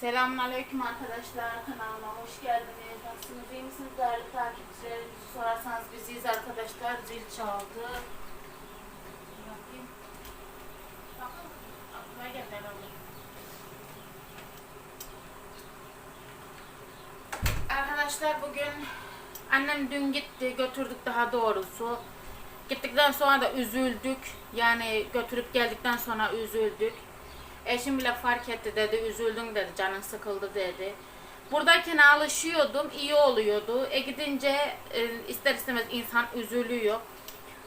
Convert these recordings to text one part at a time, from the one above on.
Selamünaleyküm arkadaşlar. Kanalıma hoş geldiniz. Nasılsınız? iyi misiniz? Değerli takipçilerimizi sorarsanız biziz arkadaşlar. Zil çaldı. Arkadaşlar bugün annem dün gitti. Götürdük daha doğrusu. Gittikten sonra da üzüldük. Yani götürüp geldikten sonra üzüldük. Eşim bile fark etti dedi, üzüldüm dedi, canın sıkıldı dedi. Buradayken alışıyordum, iyi oluyordu. E gidince e, ister istemez insan üzülüyor.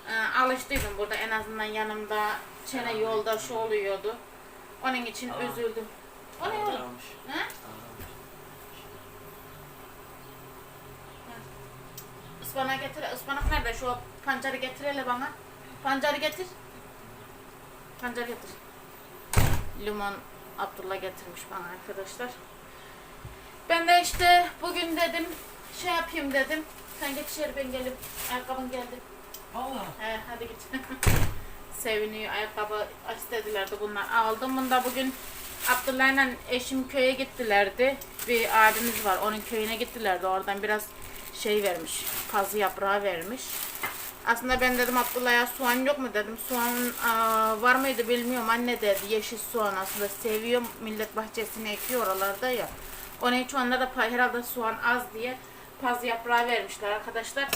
E, alıştıydım burada en azından yanımda çene yoldaşı oluyordu. Onun için Aa. üzüldüm. O ne oğlum? Ha? Ispanak getir. Ispanak nerede? Şu pancarı getir hele bana. Pancarı getir. Pancar getir. Limon Abdullah getirmiş bana arkadaşlar. Ben de işte bugün dedim şey yapayım dedim. Sen geç içeri ben gelip ayakkabın geldi. Valla. He hadi git. Seviniyor ayakkabı istedilerdi bunlar. Aldım bunu da bugün Abdullah'la eşim köye gittilerdi. Bir abimiz var onun köyüne gittilerdi. Oradan biraz şey vermiş. Kazı yaprağı vermiş. Aslında ben dedim Abdullah'a soğan yok mu dedim. Soğan aa, var mıydı bilmiyorum anne dedi. Yeşil soğan aslında seviyorum. Millet bahçesine ekiyor oralarda ya. Onun için onlar da herhalde soğan az diye paz yaprağı vermişler arkadaşlar.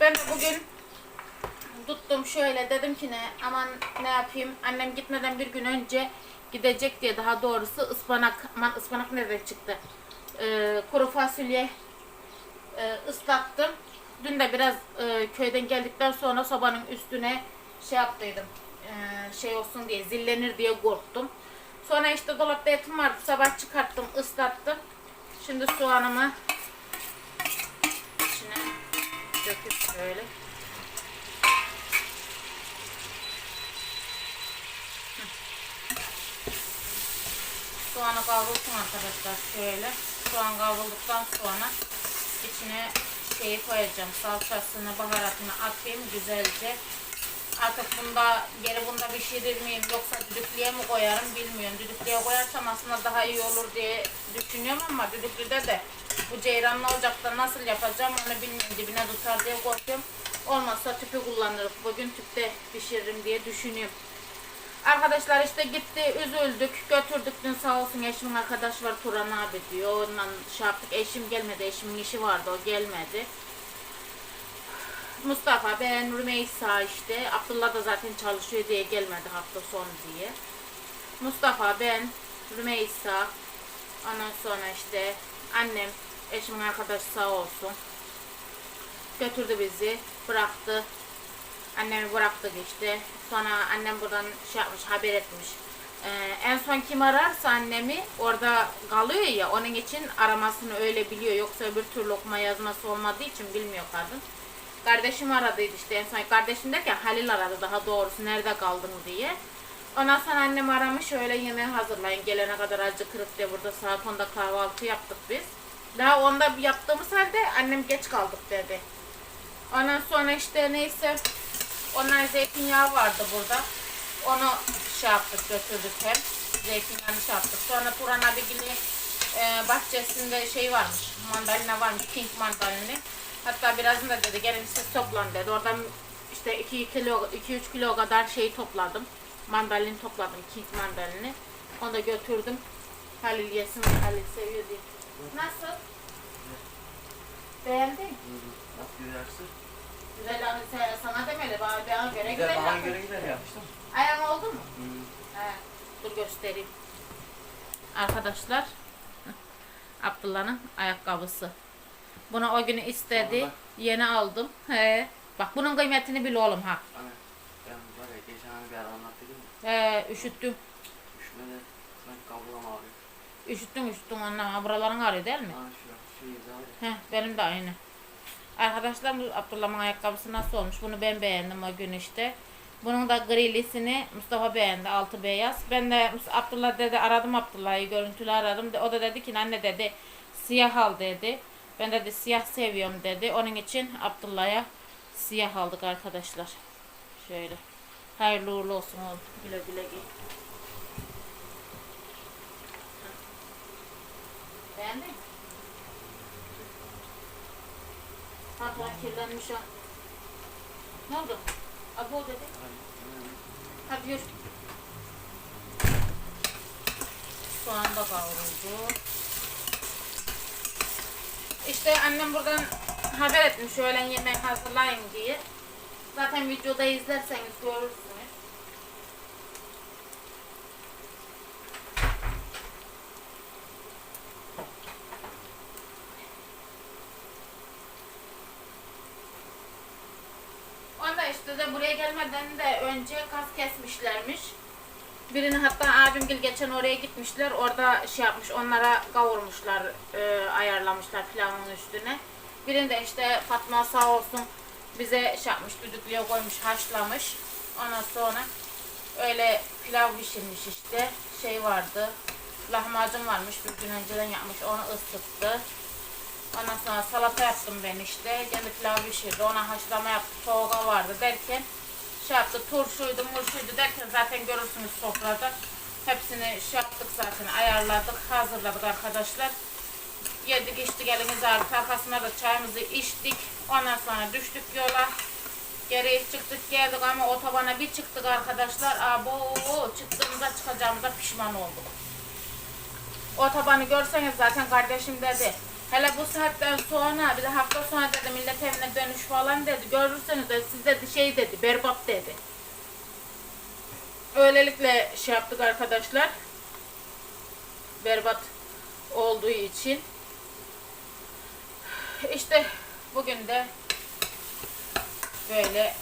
Ben de bugün tuttum şöyle dedim ki ne aman ne yapayım annem gitmeden bir gün önce gidecek diye daha doğrusu ıspanak aman ıspanak nereden çıktı Ee, kuru fasulye e, ıslattım dün de biraz e, köyden geldikten sonra sobanın üstüne şey yaptıydım e, şey olsun diye zillenir diye korktum. Sonra işte dolapta etim vardı sabah çıkarttım ıslattım. Şimdi soğanımı içine döküp şöyle. Soğanı kavrulsun arkadaşlar şöyle. Soğan kavrulduktan sonra içine şeyi koyacağım. Salçasını, baharatını atayım güzelce. Artık bunda geri bunda pişirir miyim yoksa düdüklüye mi koyarım bilmiyorum. Düdüklüye koyarsam aslında daha iyi olur diye düşünüyorum ama düdüklüde de bu ceyranlı ocakta nasıl yapacağım onu bilmiyorum. Dibine tutar diye korkuyorum. Olmazsa tüpü kullanırım. Bugün tüpte pişiririm diye düşünüyorum. Arkadaşlar işte gitti üzüldük götürdük. Dün sağ olsun eşimin arkadaş var Turan abi diyor. Ondan şey eşim gelmedi eşimin işi vardı o gelmedi. Mustafa ben Rümeysa işte Abdullah da zaten çalışıyor diye gelmedi hafta sonu diye. Mustafa ben Rümeysa ondan sonra işte annem eşimin arkadaşı sağ olsun götürdü bizi bıraktı Annemi bıraktık işte. Sonra annem buradan şey yapmış, haber etmiş. Ee, en son kim ararsa annemi orada kalıyor ya onun için aramasını öyle biliyor. Yoksa öbür türlü okuma yazması olmadığı için bilmiyor kadın. Kardeşim aradıydı işte en son. Kardeşim derken Halil aradı daha doğrusu nerede kaldın diye. Ondan sonra annem aramış öyle yemeği hazırlayın gelene kadar acı kırık diye burada saat 10'da kahvaltı yaptık biz. Daha onda yaptığımız halde annem geç kaldık dedi. Ondan sonra işte neyse onlar zeytinyağı vardı burada. Onu şey yaptık götürdük hem. Zeytinyağını şey yaptık. Sonra Turan abigilin e, bahçesinde şey varmış. Mandalina varmış. Pink mandalini. Hatta birazını da dedi gelin siz toplan dedi. Oradan işte 2 kilo 2-3 kilo kadar şey topladım. Mandalin topladım. King mandalini. Onu da götürdüm. Halil yesin. Halil seviyor diye. Nasıl? Beğendin? Bak gülersin. Güzel abi sen- sana demeli. Bana, bana göre Bir de güzel bana göre gider yapmıştım. Ayağın oldu mu? Hı. He, dur göstereyim. Arkadaşlar Abdullah'ın ayakkabısı. Bunu o günü istedi. Vallahi. Yeni aldım. He. Bak bunun kıymetini bil oğlum ha. Hani ben var ya geçen hani bir ara anlattım ya. He, üşüttüm. Üşümede sanki kaburam ağrıyor. Üşüttüm üşüttüm onunla. Buraların ağrıyor değil mi? Ha şu şey var ya. Heh, benim de aynı. Arkadaşlar bu Abdullah'ın ayakkabısı nasıl olmuş? Bunu ben beğendim o gün işte. Bunun da grilisini Mustafa beğendi altı beyaz. Ben de Abdullah dedi aradım Abdullah'ı görüntülü aradım. O da dedi ki anne dedi siyah al dedi. Ben dedi siyah seviyorum dedi. Onun için Abdullah'a siyah aldık arkadaşlar. Şöyle. Hayırlı uğurlu olsun oğlum. Güle güle giy. Beğendin mi? Pantolon kirlenmiş ha. Ne oldu? Abo dedi. Hadi yürü. Soğan da kavruldu. İşte annem buradan haber etmiş öğlen yemek hazırlayın diye. Zaten videoda izlerseniz görürsünüz. Onda işte de buraya gelmeden de önce kas kesmişlermiş. Birini hatta abimgil geçen oraya gitmişler. Orada şey yapmış onlara kavurmuşlar, e, ayarlamışlar pilavın üstüne. Birini de işte Fatma sağ olsun bize şey yapmış, düdüklüye koymuş, haşlamış. Ondan sonra öyle pilav pişirmiş işte. Şey vardı, lahmacun varmış, bir gün önceden yapmış, onu ısıttı. Ondan sonra salata yaptım ben işte. Kendi pilav pişirdi. Ona haşlama yaptı. Soğuğa vardı derken şey yaptı. Turşuydu, murşuydu derken zaten görürsünüz sofrada. Hepsini şey yaptık zaten. Ayarladık, hazırladık arkadaşlar. Yedik içtik elimiz ağrıdı. Arkasına da çayımızı içtik. Ondan sonra düştük yola. Geri çıktık geldik ama otobana bir çıktık arkadaşlar. Abo çıktığımızda çıkacağımıza pişman olduk. Otobanı görseniz zaten kardeşim dedi. Hele bu saatten sonra bir de hafta sonra dedi millet evine dönüş falan dedi. Görürseniz de siz dedi şey dedi berbat dedi. Öylelikle şey yaptık arkadaşlar. Berbat olduğu için. İşte bugün de böyle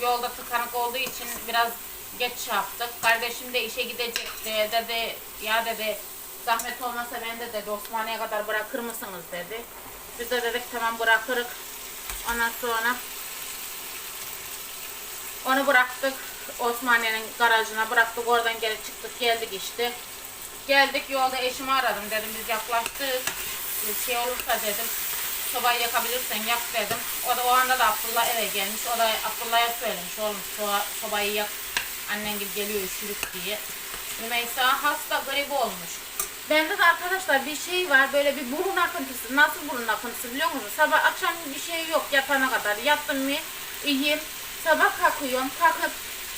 yolda tıkanık olduğu için biraz geç yaptık. Kardeşim de işe gidecekti. Dedi ya dedi zahmet olmasa ben de dedi Osmaniye kadar bırakır mısınız dedi. Biz de dedik tamam bırakırız. Ondan sonra onu bıraktık. Osmaniye'nin garajına bıraktık. Oradan geri çıktık geldik işte. Geldik yolda eşimi aradım dedim biz yaklaştık. Bir şey olursa dedim sobayı yakabilirsen yak dedim. O da o anda da Abdullah eve gelmiş. O da Abdullah'a söylemiş oğlum soba, sobayı yak. Annen gibi geliyor üşürük diye. Rümeysa hasta grip olmuş. Bende de arkadaşlar bir şey var böyle bir burun akıntısı. Nasıl burun akıntısı biliyor musunuz? Sabah akşam bir şey yok yatana kadar. Yattım mı iyiyim. Sabah kalkıyorum. Kalkıp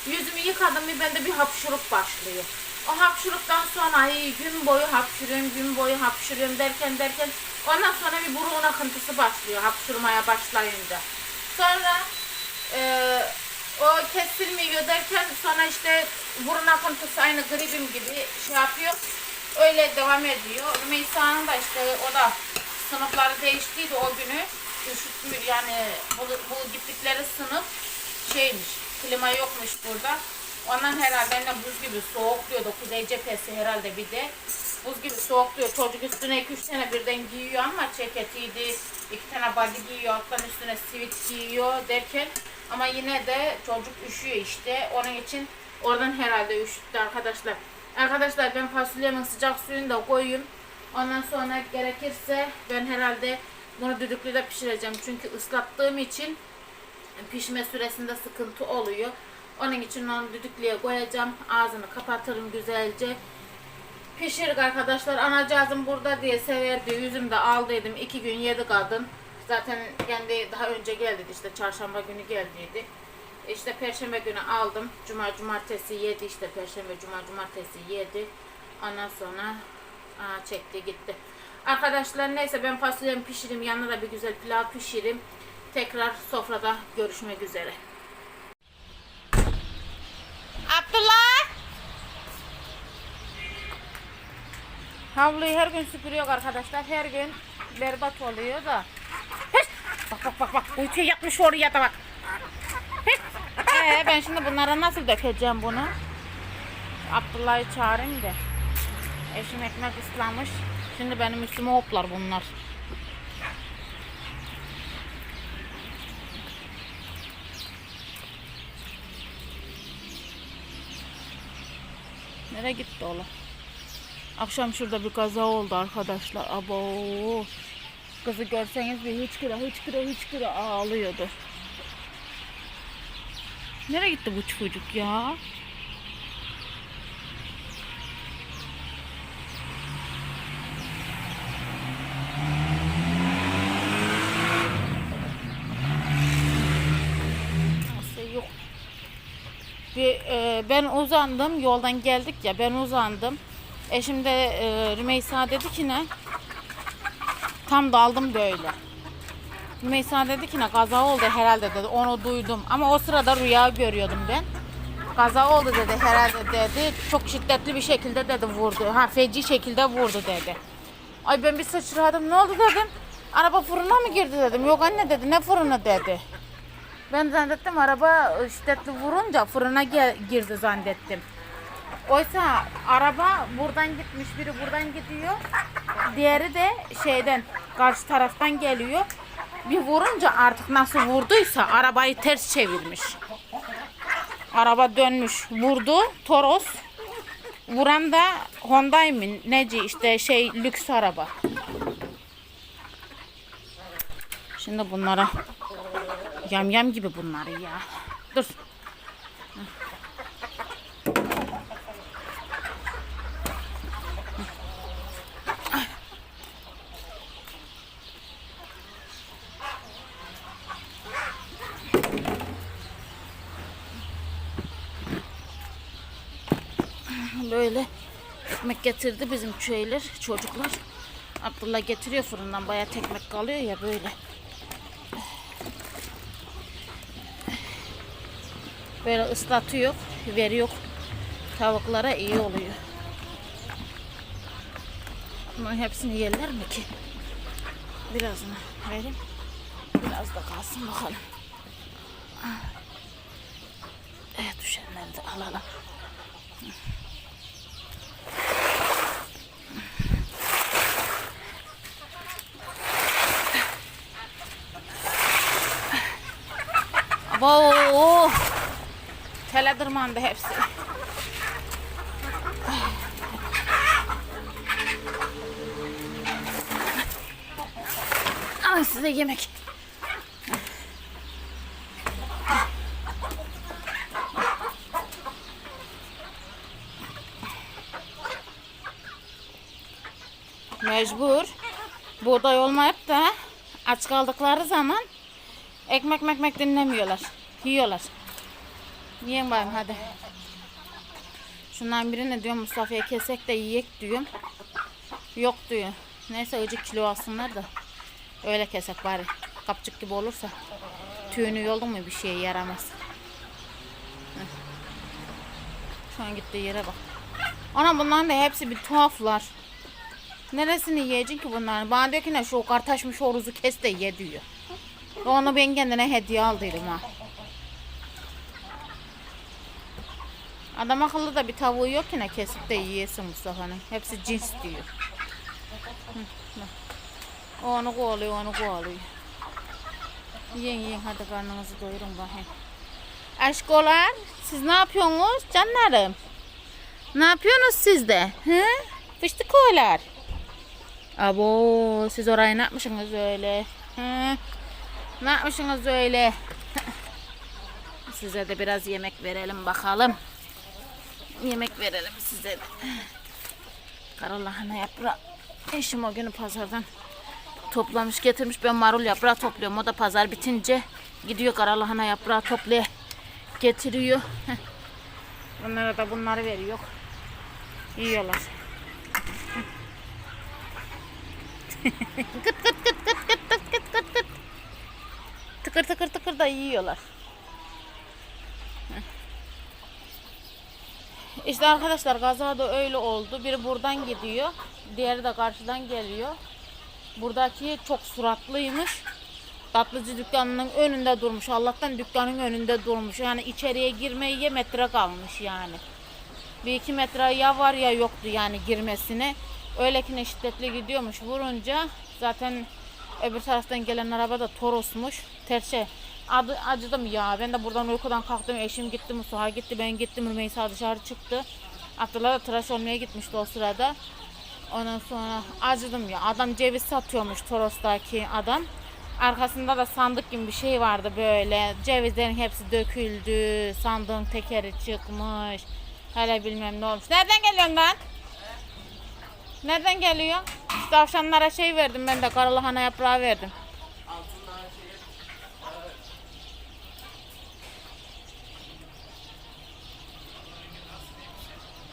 yüzümü yıkadım mı bende bir hapşuruk başlıyor. O hapşuruktan sonra ay, gün boyu hapşırıyorum, gün boyu hapşırıyorum derken derken ondan sonra bir burun akıntısı başlıyor hapşurmaya başlayınca. Sonra eee o kesilmiyor derken sonra işte burun akıntısı aynı gripim gibi şey yapıyor. Öyle devam ediyor. Rümeysa'nın da işte o da sınıfları değiştiydi o günü. Üşütmüyor yani bu, bu gittikleri sınıf şeymiş, klima yokmuş burada. Ondan herhalde anne buz gibi soğukluyordu. Kuzey cephesi herhalde bir de. Buz gibi soğukluyor. Çocuk üstüne 2-3 tane birden giyiyor ama ceketiydi. iki tane body giyiyor. Alttan üstüne sivit giyiyor derken. Ama yine de çocuk üşüyor işte. Onun için oradan herhalde üşüttü arkadaşlar. Arkadaşlar ben fasulyemin sıcak suyunu da koyayım. Ondan sonra gerekirse ben herhalde bunu düdüklüde pişireceğim. Çünkü ıslattığım için pişme süresinde sıkıntı oluyor. Onun için onu düdüklüye koyacağım. Ağzını kapatırım güzelce. Pişirik arkadaşlar. Anacığızım burada diye severdi. Yüzümde aldıydım. iki gün yedi kadın. Zaten kendi daha önce geldi işte çarşamba günü geldiydi. İşte perşembe günü aldım. Cuma cumartesi yedi işte perşembe cuma cumartesi yedi. Ondan sonra aa, çekti gitti. Arkadaşlar neyse ben fasulyemi pişireyim. Yanına da bir güzel pilav pişireyim. Tekrar sofrada görüşmek üzere. Abdullah! Havluyu her gün süpürüyor arkadaşlar. Her gün berbat oluyor da. Hiç! Bak bak bak bak. Uykuya yatmış oraya da bak. Hiç! Ee, ben şimdi bunlara nasıl dökeceğim bunu? Abdullah'ı çağırayım da. Eşim ekmek ıslamış. Şimdi benim üstüme hoplar bunlar. Nereye gitti oğlum? Akşam şurada bir kaza oldu arkadaşlar. Abo. Kızı görseniz bir hıçkıra hıçkıra hıçkıra ağlıyordu. Nereye gitti bu çocuk ya? Bir, e, ben uzandım yoldan geldik ya ben uzandım. Eşim de e, Rümeysa dedi ki ne? Tam daldım böyle. Rümeysa dedi ki ne kaza oldu herhalde dedi. Onu duydum. Ama o sırada rüya görüyordum ben. Kaza oldu dedi herhalde dedi. Çok şiddetli bir şekilde dedi vurdu. Ha feci şekilde vurdu dedi. Ay ben bir sıçradım. Ne oldu dedim. Araba fırına mı girdi dedim. Yok anne dedi. Ne fırını dedi. Ben zannettim araba şiddetli vurunca fırına girdi zannettim. Oysa araba buradan gitmiş, biri buradan gidiyor. Diğeri de şeyden, karşı taraftan geliyor. Bir vurunca artık nasıl vurduysa arabayı ters çevirmiş. Araba dönmüş, vurdu, Toros. Vuran da mi, neci işte şey lüks araba. Şimdi bunlara yam yam gibi bunları ya. Dur. Böyle ekmek getirdi bizim şeyler, çocuklar. Abdullah getiriyor fırından bayağı tekmek kalıyor ya böyle. Böyle ıslatıyor, veriyor tavuklara iyi oluyor. Bunların hepsini yerler mi ki? Birazını vereyim. Biraz da kalsın bakalım. Evet düşenleri de alalım. Abo! Tırmandı hepsi. Alın size yemek. Mecbur. Buğday olmayıp da aç kaldıkları zaman ekmek mekmek dinlemiyorlar. Yiyorlar. Yiyin bayım hadi. Şundan birini diyorum Mustafa'ya kesek de yiyek diyorum. Yok diyor. Neyse acık kilo alsınlar da. Öyle kesek bari. Kapçık gibi olursa. Tüyünü yoldun mu bir şeye yaramaz. Şu an gittiği yere bak. Ana bunların da hepsi bir tuhaflar. Neresini yiyeceksin ki bunların? Bana diyor ki ne şu kartaşmış horuzu kes de ye diyor. Onu ben kendine hediye aldıydım ha. Adam akıllı da bir tavuğu yok ki ne kesip de yiyesin Mustafa'nın. Hepsi cins diyor. Onu kovalıyor, onu kovalıyor. Yiyin yiyin hadi karnınızı doyurun bakayım. Aşkolar siz ne yapıyorsunuz canlarım? Ne yapıyorsunuz siz de? Hı? Fıştık oğlar. Abo siz orayı ne yapmışsınız öyle? Hı? Ne yapmışsınız öyle? Size de biraz yemek verelim bakalım. Yemek verelim size de. Karalahana yaprağı. Eşim o günü pazardan toplamış getirmiş. Ben marul yaprağı topluyorum. O da pazar bitince gidiyor karalahana yaprağı toplaya getiriyor. Heh. Onlara da bunları veriyor. Yiyorlar. kıt kıt kıt kıt kıt kıt kıt kıt kıt. Tıkır tıkır tıkır da yiyorlar. İşte arkadaşlar kaza da öyle oldu. Biri buradan gidiyor. Diğeri de karşıdan geliyor. Buradaki çok suratlıymış. Tatlıcı dükkanının önünde durmuş. Allah'tan dükkanın önünde durmuş. Yani içeriye girmeye metre kalmış yani. Bir iki metre ya var ya yoktu yani girmesine. Öyle ki ne şiddetli gidiyormuş. Vurunca zaten öbür taraftan gelen araba da Toros'muş. Terse adı, acıdım ya. Ben de buradan uykudan kalktım. Eşim gitti, Mustafa gitti, ben gittim. Rümeysa dışarı çıktı. Abdullah da tıraş olmaya gitmişti o sırada. Ondan sonra acıdım ya. Adam ceviz satıyormuş Toros'taki adam. Arkasında da sandık gibi bir şey vardı böyle. Cevizlerin hepsi döküldü. Sandığın tekeri çıkmış. Hele bilmem ne olmuş. Nereden geliyorsun lan? Nereden geliyor? Tavşanlara şey verdim ben de karalahana yaprağı verdim.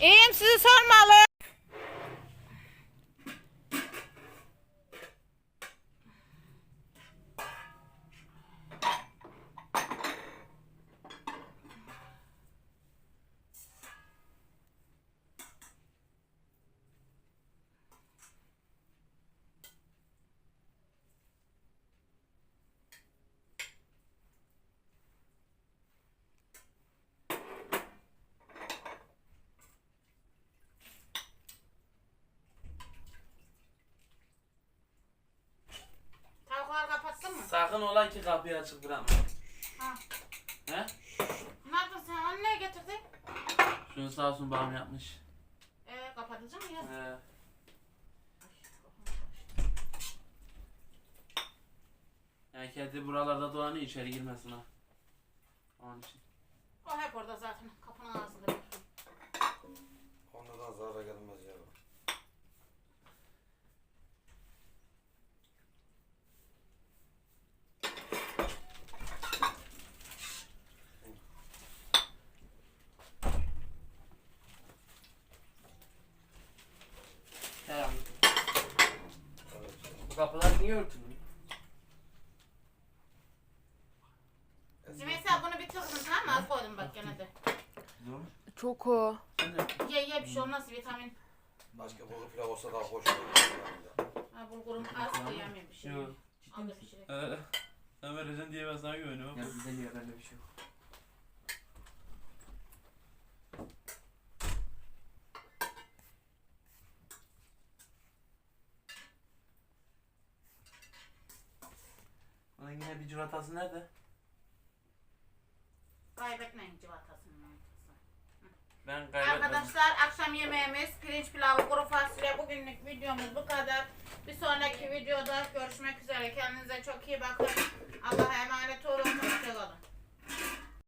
İyiyim sizi sormalı. Sakın ola ki kapıyı açık bırakma. Ha. He? Nerede sen? Onu neye getirdin? Şunu sağ olsun babam yapmış. Ee, kapatacağım ya. He. Yani kedi buralarda dolanıyor içeri girmesin ha. Onun için. O hep orada zaten. Kapının ağzında. bekliyor. Onlardan zarar gelmez ya. Herhalde. Evet. Bu kapılar niye örtülü? Mesela bunu bitir kızım tamam mı? Az koydum bak gene de. Çok o. Ye ye bir şey olmaz vitamin. Başka bulgur pilav olsa daha hoş olur. Ha bulgurum az koyamıyorum bir şey. Yok. Al da pişirelim. Ee, sen vereceksin diye ben sana güveniyorum. Ya bize niye bende bir şey yok. Yine bir civatası nerede? Kaybetmeyin civatasını. Ben kaybetmedim. Arkadaşlar akşam yemeğimiz pirinç pilavı kuru fasulye bugünlük videomuz bu kadar. Bir sonraki videoda görüşmek üzere. Kendinize çok iyi bakın. Allah'a emanet olun. Hoşçakalın.